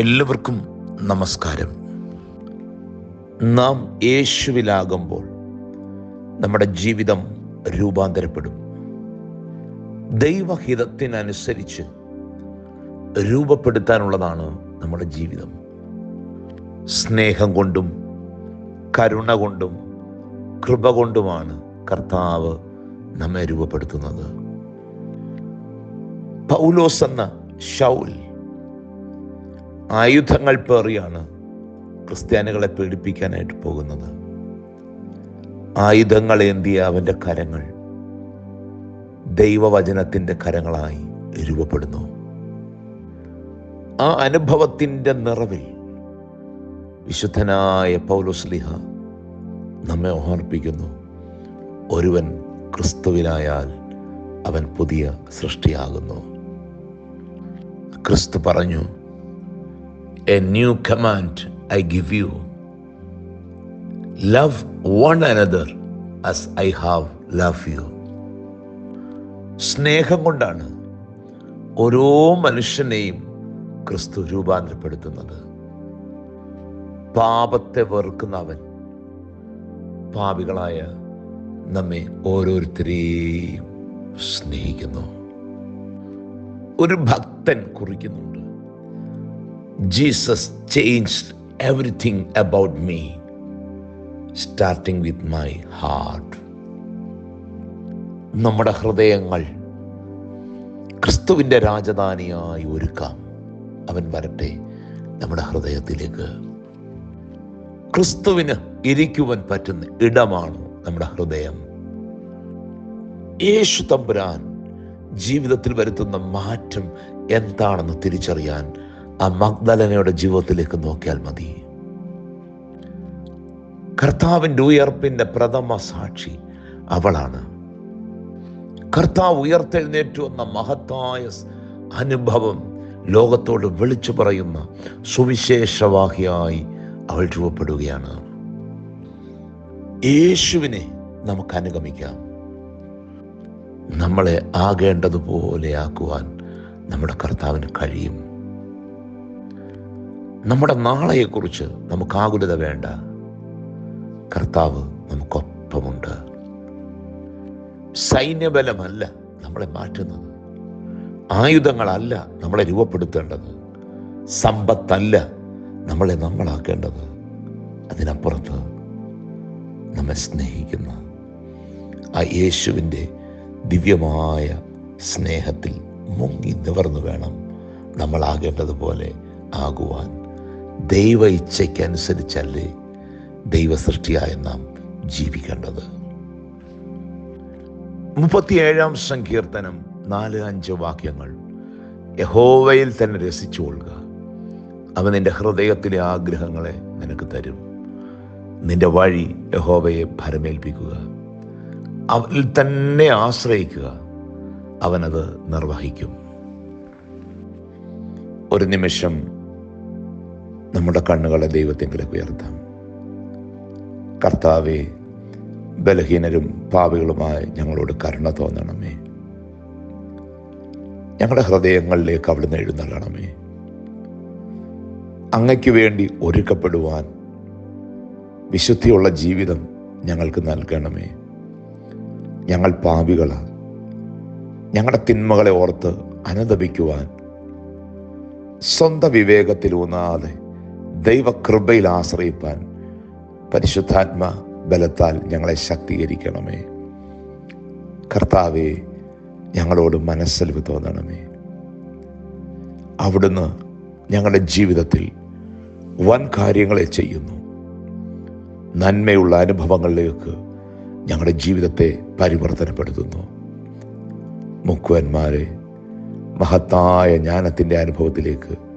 എല്ലാവർക്കും നമസ്കാരം. നാം യേശുവിലാകുമ്പോൾ നമ്മുടെ ജീവിതം രൂപാന്തരപ്പെടും. ദൈവഹിതത്തിനനുസരിച്ച് രൂപപ്പെടുത്താനുള്ളതാണ് നമ്മുടെ ജീവിതം. സ്നേഹം കൊണ്ടും കരുണ കൊണ്ടും കൃപ കൊണ്ടുമാണ് കർത്താവ് നമ്മെ രൂപപ്പെടുത്തുന്നത്. പൗലോസ് എന്ന ഷൗൽ ആയുധങ്ങൾ പേറിയാണ് ക്രിസ്ത്യാനികളെ പീഡിപ്പിക്കാനായിട്ട് പോകുന്നത്. ആയുധങ്ങൾ ഏന്തിയ അവന്റെ കരങ്ങൾ ദൈവവചനത്തിന്റെ കരങ്ങളായി രൂപപ്പെടുന്നു. ആ അനുഭവത്തിന്റെ നിറവിൽ വിശുദ്ധനായ പൗലോസ്ലിഹ നമ്മെ ഓർപ്പിക്കുന്നു ഒരുവൻ ക്രിസ്തുവിനായാൽ അവൻ പുതിയ സൃഷ്ടിയാകുന്നു. ക്രിസ്തു പറഞ്ഞു a new command I give you. Love one another as I have loved you. സ്നേഹം കൊണ്ടാണ് ഓരോ മനുഷ്യനെയും ക്രിസ്തു രൂപാന്തരപ്പെടുത്തുന്നത്. പാപത്തെ വെറുക്കുന്ന അവൻ പാപികളായ നമ്മെ ഓരോരുത്തരെയും സ്നേഹിക്കുന്നു. ഒരു ഭക്തൻ കുറിക്കുന്നുണ്ട്. Jesus change everything about me starting with my heart നമ്മുടെ ഹൃദയങ്ങൾ ക്രിസ്തുവിന്റെ രാജധാനിയായി ഒരുക്കാം. അവൻ വരട്ടെ നമ്മുടെ ഹൃദയത്തിലേക്ക്. ക്രിസ്തുവിന് ഇരിക്കുവാൻ പറ്റുന്ന ഇടമാണ് നമ്മുടെ ഹൃദയം. യേശു തമ്പുരാൻ ജീവിതത്തിൽ വരുത്തുന്ന മാറ്റം എന്താണെന്ന് തിരിച്ചറിയാൻ ആ മഗ്ദലനയുടെ ജീവിതത്തിലേക്ക് നോക്കിയാൽ മതി. കർത്താവിന്റെ ഉയർപ്പിന്റെ പ്രഥമ സാക്ഷി അവളാണ്. കർത്താവ് ഉയർത്തെഴുന്നേറ്റു എന്ന മഹത്തായ അനുഭവം ലോകത്തോട് വിളിച്ചു പറയുന്ന സുവിശേഷവാഹിയായി അവൾ രൂപപ്പെടുകയാണ്. യേശുവിനെ നമുക്ക് അനുഗമിക്കാം. നമ്മളെ ആകേണ്ടതുപോലെ ആക്കുവാൻ നമ്മുടെ കർത്താവിന് കഴിയും. നമ്മുടെ നാളെയെക്കുറിച്ച് നമുക്ക് ആകുലത വേണ്ട. കർത്താവ് നമുക്കൊപ്പമുണ്ട്. സൈന്യബലമല്ല നമ്മളെ മാറ്റുന്നത്. ആയുധങ്ങളല്ല നമ്മളെ രൂപപ്പെടുത്തേണ്ടത്. സമ്പത്തല്ല നമ്മളെ നമ്മളാക്കേണ്ടത്. അതിനപ്പുറത്ത് നമ്മെ സ്നേഹിക്കുന്ന. ആ യേശുവിന്റെ ദിവ്യമായ സ്നേഹത്തിൽ മുങ്ങി നിവർന്നു വേണം നമ്മളാകേണ്ടതുപോലെ ആകുവാൻ. ദൈവ ഇച്ഛയ്ക്കനുസരിച്ചല്ലേ ദൈവസൃഷ്ടിയായ നാം ജീവിക്കേണ്ടത്. മുപ്പത്തിയേഴാം സങ്കീർത്തനം നാല് അഞ്ച് വാക്യങ്ങൾ. യഹോവയിൽ തന്നെ രസിച്ചു കൊള്ളുക അവൻ നിന്റെ ഹൃദയത്തിലെ ആഗ്രഹങ്ങളെ നിനക്ക് തരും. നിന്റെ വഴി യഹോവയെ ഭരമേൽപ്പിക്കുക. അവനിൽ തന്നെ ആശ്രയിക്കുക. അവനത് നിർവഹിക്കും. ഒരു നിമിഷം നമ്മുടെ കണ്ണുകളെ ദൈവത്തെങ്കിലേക്ക് ഉയർത്താം. കർത്താവെ ബലഹീനരും പാപികളുമായി ഞങ്ങളോട് കരുണ തോന്നണമേ. ഞങ്ങളുടെ ഹൃദയങ്ങളിലേക്ക് അവിടുന്ന് എഴുന്നള്ളണമേ. അങ്ങയ്ക്ക് വേണ്ടി ഒരുക്കപ്പെടുവാൻ വിശുദ്ധിയുള്ള ജീവിതം ഞങ്ങൾക്ക് നൽകണമേ. ഞങ്ങൾ പാപികളാണ് ഞങ്ങളുടെ തിന്മകളെ ഓർത്ത് അനുദപിക്കുവാൻ സ്വന്തം വിവേകത്തിലൂന്നാതെ ദൈവകൃപയിൽ ആശ്രയിപ്പാൻ പരിശുദ്ധാത്മ ബലത്താൽ ഞങ്ങളെ ശക്തീകരിക്കണമേ. കർത്താവെ ഞങ്ങളോട് മനസ്സലിവ് തോന്നണമേ. അവിടുന്ന് ഞങ്ങളുടെ ജീവിതത്തിൽ വൻ കാര്യങ്ങളെ ചെയ്യുന്നു. നന്മയുള്ള അനുഭവങ്ങളിലേക്ക് ഞങ്ങളുടെ ജീവിതത്തെ പരിവർത്തനപ്പെടുത്തുന്നു. മുക്കുവന്മാരെ മഹത്തായ ജ്ഞാനത്തിന്റെ അനുഭവത്തിലേക്ക്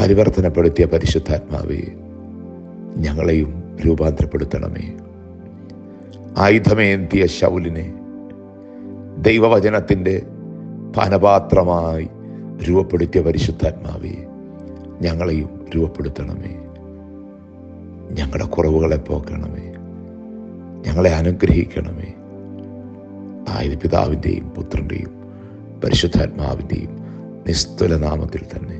പരിവർത്തനപ്പെടുത്തിയ പരിശുദ്ധാത്മാവെ ഞങ്ങളെയും രൂപാന്തരപ്പെടുത്തണമേ. ആയുധമേന്തിയ ശൗലിനെ ദൈവവചനത്തിന്റെ പാനപാത്രമായി രൂപപ്പെടുത്തിയ പരിശുദ്ധാത്മാവേ ഞങ്ങളെയും രൂപപ്പെടുത്തണമേ. ഞങ്ങളുടെ കുറവുകളെ പോക്കണമേ. ഞങ്ങളെ അനുഗ്രഹിക്കണമേ. ആയത് പിതാവിന്റെയും പുത്രന്റെയും പരിശുദ്ധാത്മാവിന്റെയും നിസ്തുല നാമത്തിൽ തന്നെ.